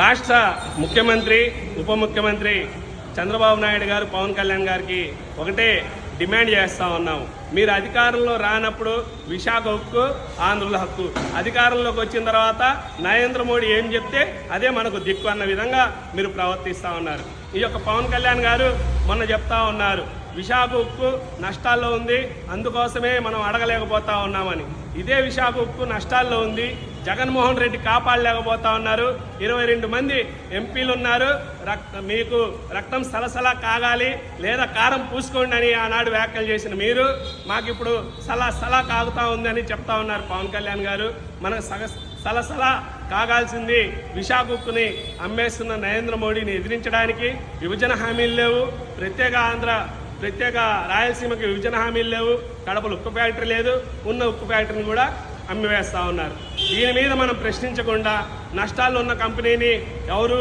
రాష్ట్ర ముఖ్యమంత్రి ఉప ముఖ్యమంత్రి చంద్రబాబు నాయుడు గారు పవన్ కళ్యాణ్ గారికి ఒకటే డిమాండ్ చేస్తూ ఉన్నాము మీరు అధికారంలో రానప్పుడు విశాఖ హక్కు ఆంధ్రుల హక్కు. అధికారంలోకి వచ్చిన తర్వాత నరేంద్ర మోడీ ఏం చెప్తే అదే మనకు దిక్కు అన్న విధంగా మీరు ప్రవర్తిస్తూ ఉన్నారు. ఈ యొక్క పవన్ కళ్యాణ్ గారు మొన్న చెప్తా ఉన్నారు విశాఖ ఉక్కు నష్టాల్లో ఉంది అందుకోసమే మనం అడగలేకపోతా ఉన్నామని. ఇదే విశాఖ ఉక్కు నష్టాల్లో ఉంది జగన్మోహన్ రెడ్డి కాపాడలేకపోతా ఉన్నారు. ఇరవై రెండు మంది ఎంపీలు ఉన్నారు రక్త మీకు రక్తం సలసలా కాగాలి లేదా కారం పూసుకోండి అని ఆనాడు వ్యాఖ్యలు చేసిన మీరు. మాకు ఇప్పుడు సలా సలా కాగుతా ఉందని చెప్తా ఉన్నారు పవన్ కళ్యాణ్ గారు. మనకు సగ సలసలా కాగాల్సింది విశాఖకుని అమ్మేస్తున్న నరేంద్ర మోడీని ఎదిరించడానికి విభజన హామీలు లేవు. ప్రత్యేక ఆంధ్ర ప్రత్యేక రాయలసీమకి విభజన హామీలు లేవు. కడపలు ఉక్కు ఫ్యాక్టరీ లేదు. ఉన్న ఉక్కు ఫ్యాక్టరీని కూడా అమ్మివేస్తూ ఉన్నారు. దీని మీద మనం ప్రశ్నించకుండా నష్టాల్లో ఉన్న కంపెనీని ఎవరు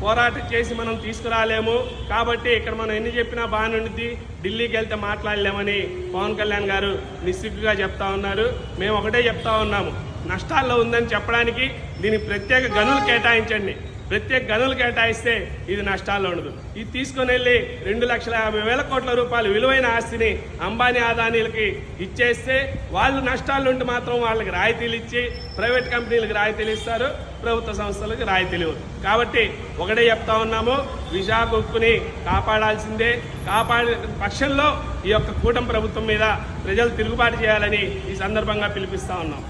పోరాటం చేసి మనం తీసుకురాలేము. కాబట్టి ఇక్కడ మనం ఎన్ని చెప్పినా బాగానే ఉండిద్ది. ఢిల్లీకి వెళ్తే మాట్లాడలేమని పవన్ కళ్యాణ్ గారు నిస్సిగ్గుగా చెప్తా ఉన్నారు. మేము ఒకటే చెప్తా ఉన్నాము. నష్టాల్లో ఉందని చెప్పడానికి దీనికి ప్రత్యేక గనులు కేటాయించండి. ప్రత్యేక గనులు కేటాయిస్తే ఇది నష్టాల్లో ఉండదు. ఇది తీసుకొని వెళ్ళి రెండు లక్షల యాభై వేల కోట్ల రూపాయలు విలువైన ఆస్తిని అంబానీ ఆదానీలకి ఇచ్చేస్తే వాళ్ళు నష్టాలు ఉంటే మాత్రం వాళ్ళకి రాయితీలు ఇచ్చి ప్రైవేట్ కంపెనీలకు రాయితీలు ఇస్తారు ప్రభుత్వ సంస్థలకు రాయితీలు కాబట్టి ఒకటే చెప్తా ఉన్నాము విశాఖ ఉక్కుని కాపాడాల్సిందే. కాపాడే పక్షంలో ఈ యొక్క కూటమి ప్రభుత్వం మీద ప్రజలు తిరుగుబాటు చేయాలని ఈ సందర్భంగా పిలిపిస్తా ఉన్నాం.